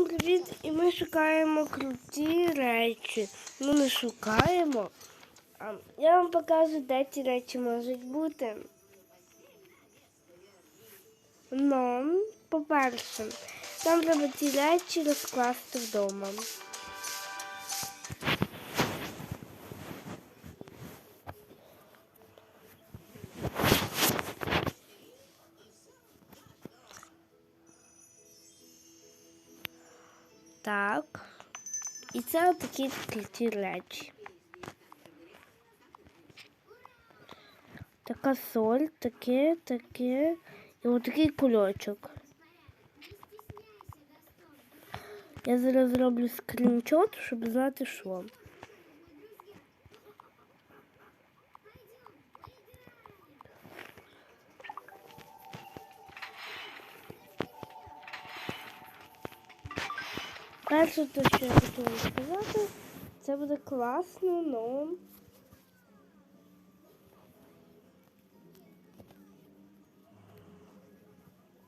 Всім привіт! І ми шукаємо круті речі. Ну не шукаємо. А я вам покажу, де ці речі можуть бути. Ну, по-перше, нам треба ці речі розкласти вдома. Так. І це такі ці речі. Така соль, таке, таке і отакий кульочок. Я зараз зроблю скріншот, щоб знати, що. Перше, те, що я хотіла сказати, це буде класно, но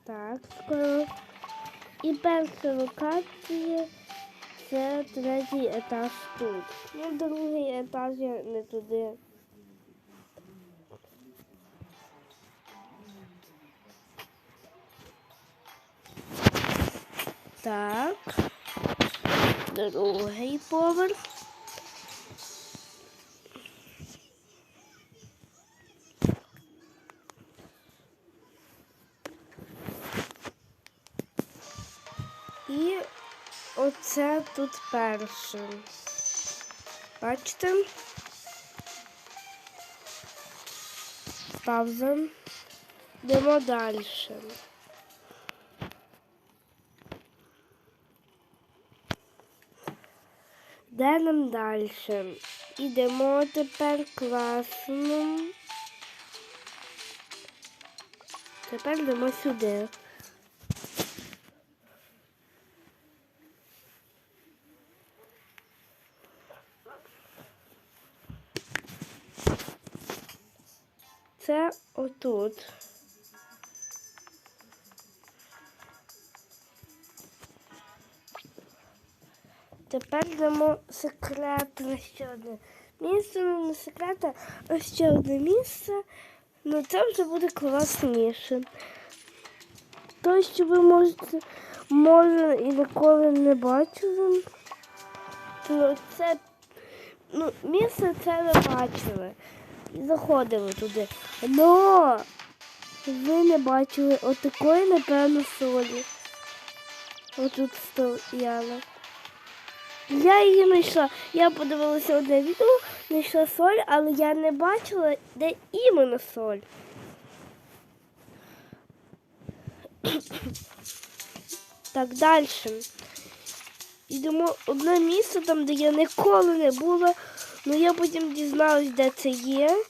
так, скоро. І перша локація це третій етаж тут. Ну, другий етаж я не туди. Так. Другий поверх. І оце тут перше. Бачите? Пауза. Йдемо далі. Де нам далі? Ідемо тепер класно. Тепер йдемо сюди. Це отут. Тепер йдемо секретне ще одне місце, ну не секретне, а ще одне місце. Ну це вже буде класніше. То, що ви можете, може і ніколи не бачили. То це ну, місце це ви бачили. І заходили туди. Но ви не бачили отакої, напевно, солі. Отут стояла. Я її знайшла. Я подивилася одне відео, знайшла соль, але я не бачила, де іменно соль. Так, далі. Йдемо одне місце там, де я ніколи не була. Ну я потім дізналась, де це є.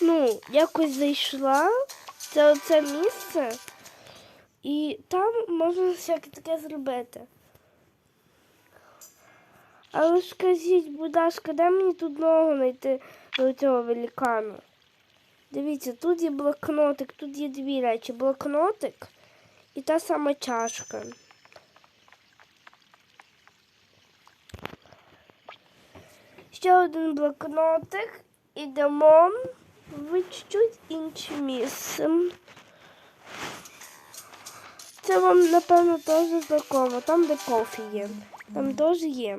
Ну, якось зайшла. Це оце місце. І там можна всяке таке зробити. Але скажіть, будь ласка, де мені тут ногу знайти до цього великану? Дивіться, тут є блокнотик, тут є дві речі. Блокнотик і та сама чашка. Ще один блокнотик. Ідемо в чуть інше місце. Це вам, напевно, теж знакомо. Там, де кофі є. Там теж є.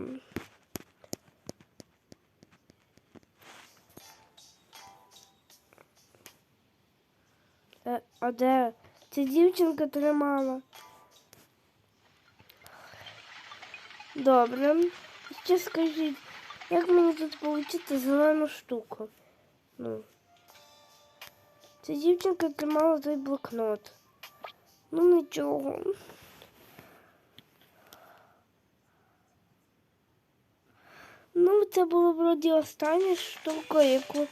А де? Ця дівчинка тримала. Добре. Ще скажіть, як мені тут отримати зелену штуку? Ну. Ця дівчинка тримала той блокнот. Ну нічого. Ну, це було вроді остання штука, яку.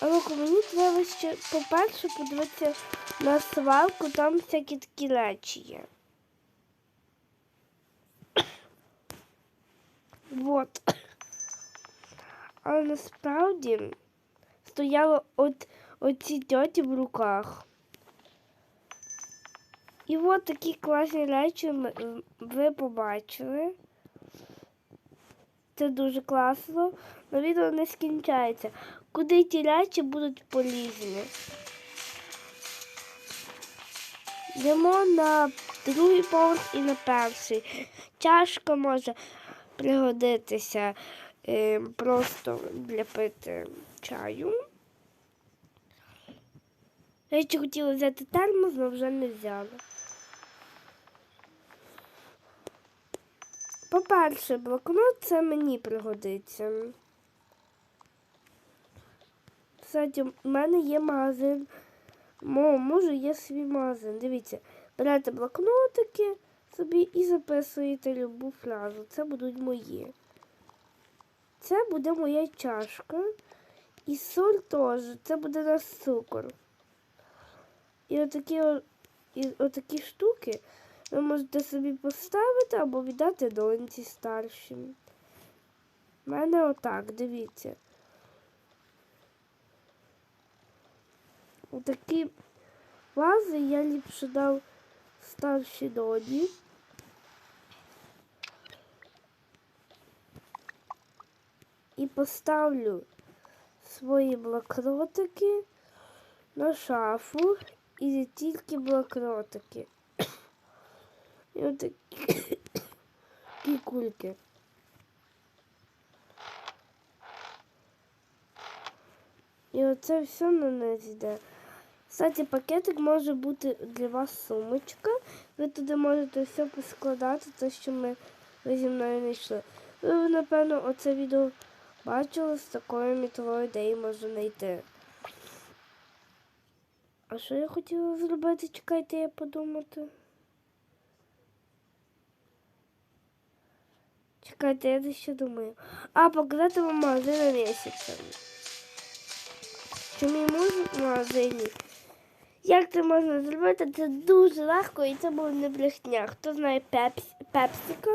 Але мені треба ще, по-перше, подивитися на свалку, там всякі такі речі є. Вот. Але насправді стояла от оці тьоті в руках. І от такі класні речі ви побачили. Це дуже класно. Но відео не скінчається. Куди ті речі будуть полізні? Йдемо на другий поверх і на перший. Чашка може пригодитися е, просто для пити чаю. Я ще хотіла взяти термос, але вже не взяла. По-перше, блокнот це мені пригодиться. Кстати, в мене є магазин. Мо, може, є свій магазин. Дивіться, берете блокнотики собі і записуєте любу фразу. Це будуть мої. Це буде моя чашка. І соль теж. Це буде наш цукор. І отакі, і отакі штуки ви можете собі поставити або віддати доньці старшим. У мене отак, дивіться. Отакі вази я ліпше дав старшій доні. І поставлю свої блокнотики на шафу і тільки блокнотики. І отакі такі кульки. І оце все на нас йде. Кстати, пакетик може бути для вас сумочка. Ви туди можете все поскладати, те, що ми ви зі мною не йшли. Ви, напевно, оце відео бачили, з такою метровою ідеєю можна знайти. А що я хотіла зробити? Чекайте, я подумати. Чекайте, я ще думаю. А, показати вам магазин на місяця. Що мій муж в магазині. Як це можна зробити? Це дуже легко і це буде не брехня. Хто знає пепс, пепсика?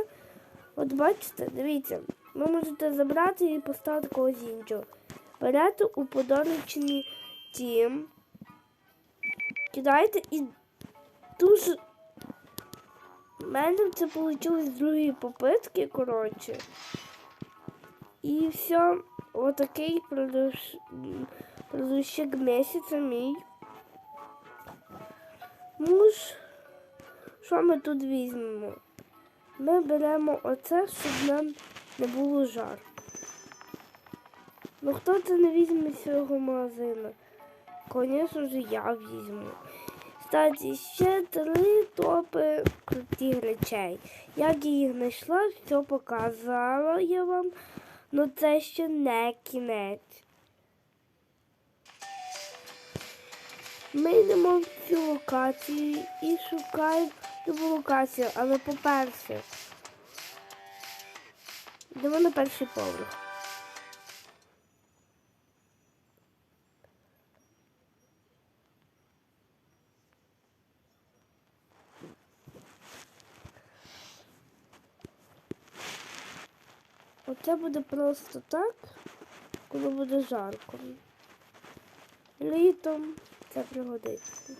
От бачите, дивіться, ви можете забрати і поставити когось іншого. Берете у подарунчені тім, кидаєте і дуже. У мене це вийшло з другої попитки, коротше. І все, отакий продуш... продущик місяця мій. Муж, що ми тут візьмемо? Ми беремо оце, щоб нам не було жарко. Ну хто це не візьме з цього магазину? Звісно ж, я візьму. Кстати, ще три топи крутих речей. Як я їх знайшла, все показала я вам. Ну це ще не кінець. Ми йдемо в цю локацію і шукаємо любу локацію, але по-перше, йдемо на перший поверх. Оце буде просто так, коли буде жарко. Літом це пригодиться.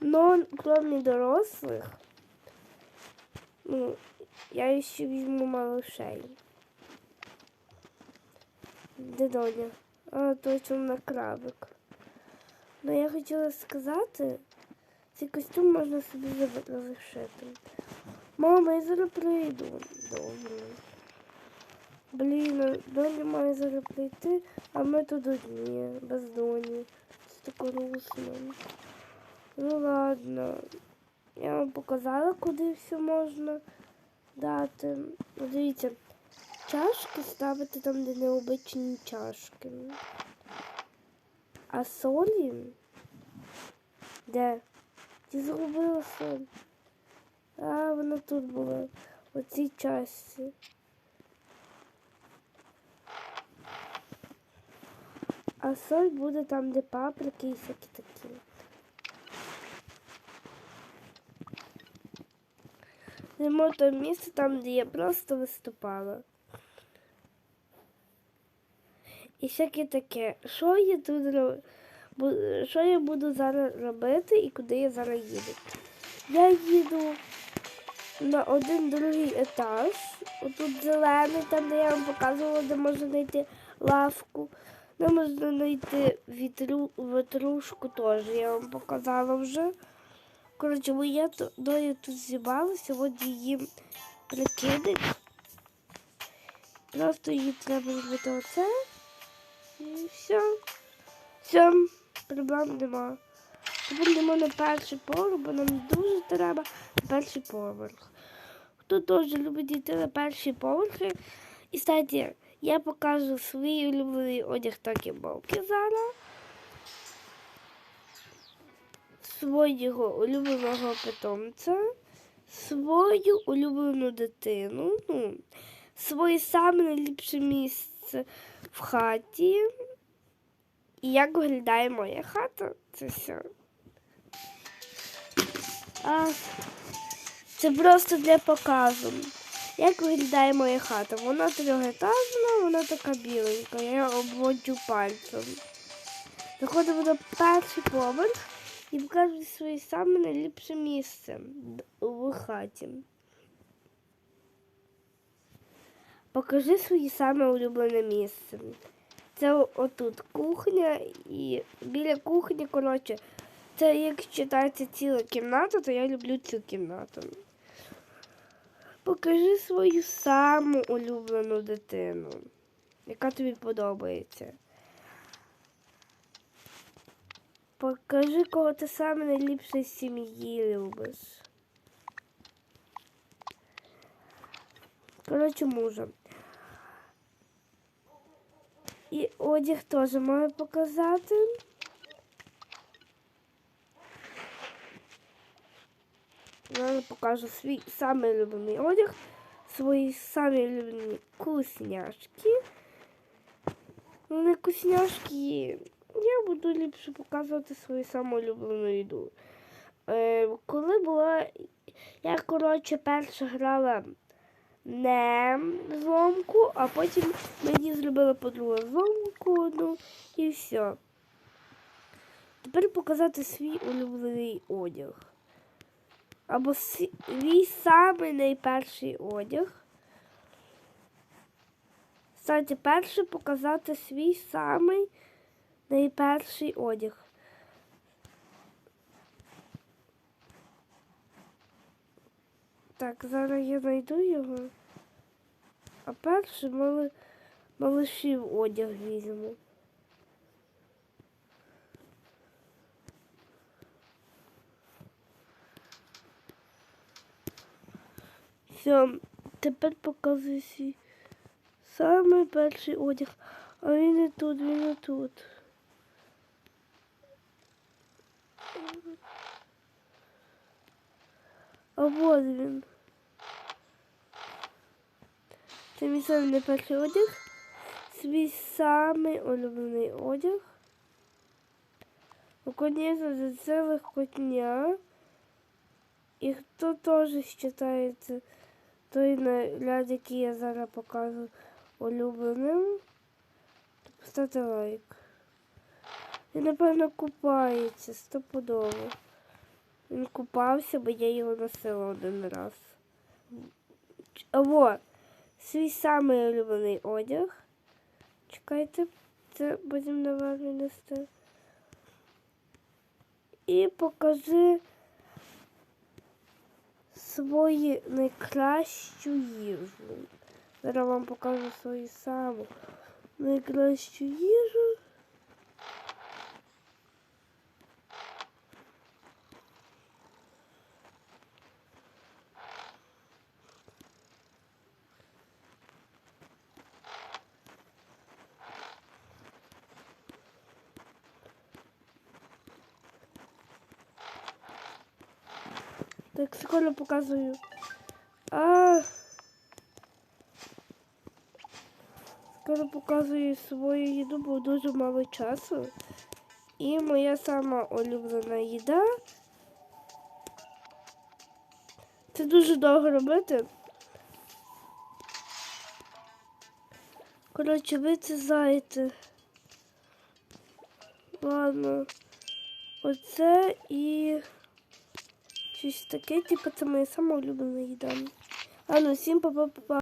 Но крім дорослих, ну, я ще візьму малышей. Де доня? А, точно на крабик. Ну я хотіла сказати, цей костюм можна собі залишити. Мама, я зараз прийду. Добре. Блін, доня має зараз прийти, а ми тут одні, без доні. Грустно. Ну ладно. Я вам показала, куди все можна дати. Ну, Дивіться, чашки ставити там, де необичні чашки. А солі? Де? Ти зробила соль? А, вона тут була. У цій чашці. А соль буде там, де паприки і всякі такі. Нема то місце там, де я просто виступала. І всяке таке. Що я тут ро- що я буду зараз робити і куди я зараз їду? Я їду на один другий етаж. Отут зелений, там де я вам показувала, де можна знайти лавку. Де можна знайти вітру, ватрушку теж, я вам показала вже. Коротше, моя доля тут зібралася, сьогодні їм прикидить. Просто їй треба зробити оце. І все. Все, проблем нема. Йдемо на перший поверх, бо нам дуже треба на перший поверх. Хто теж любить йти на перші поверхи. І кстати, я покажу свій улюблений одяг такі бовки зараз. Свого улюбленого питомця, свою улюблену дитину, ну, своє саме найліпше місце в хаті. І як виглядає моя хата, це все. А, це просто для показу. Як виглядає моя хата? Вона трьохетажна, вона така біленька. Я обводжу пальцем. Заходимо на перший поверх і покажу своє саме найліпше місце в хаті. Покажи своє саме улюблене місце. Це отут кухня і біля кухні, коротше, це як читається ціла кімната, то я люблю цю кімнату. Покажи свою саму улюблену дитину, яка тобі подобається. Покажи, кого ти саме найліпше з сім'ї любиш. Коротше, мужа. І одяг теж маю показати. Я покажу свій самий улюблений одяг, свої самі улюблені вкусняшки. Ну, не вкусняшки. Я буду ліпше показувати свою саму улюблену їду. Е, коли була. Я, коротше, перша грала не зломку, а потім мені зробила подруга зломку одну і все. Тепер показати свій улюблений одяг. Або свій самий найперший одяг. Кстати, перше показати свій самий найперший одяг. Так, зараз я знайду його. А перше мали, малишів одяг візьму. Все, тепер показую свій самий перший одяг. А він не тут, він не тут. А вот він. Це мій самий найперший одяг. Свій самий улюблений одяг. Наконец-то за целых котня. І хто теж вважається той наряд, який я зараз показую улюбленим, то поставте лайк. Він, напевно, купається стопудово. Він купався, бо я його носила один раз. Або свій самий улюблений одяг. Чекайте, це будемо наверно нести. І покажи свою найкращу їжу. Зараз вам покажу свою саму найкращу їжу. Так, показую. А. Скоро показую свою їду, бо дуже мало часу. І моя сама улюблена їда. Це дуже довго робити. Коротше, ви це знаєте. Ладно. Оце і Щось таке, типу, це моя сама улюблена їда. А ну, всім па-па-па-па.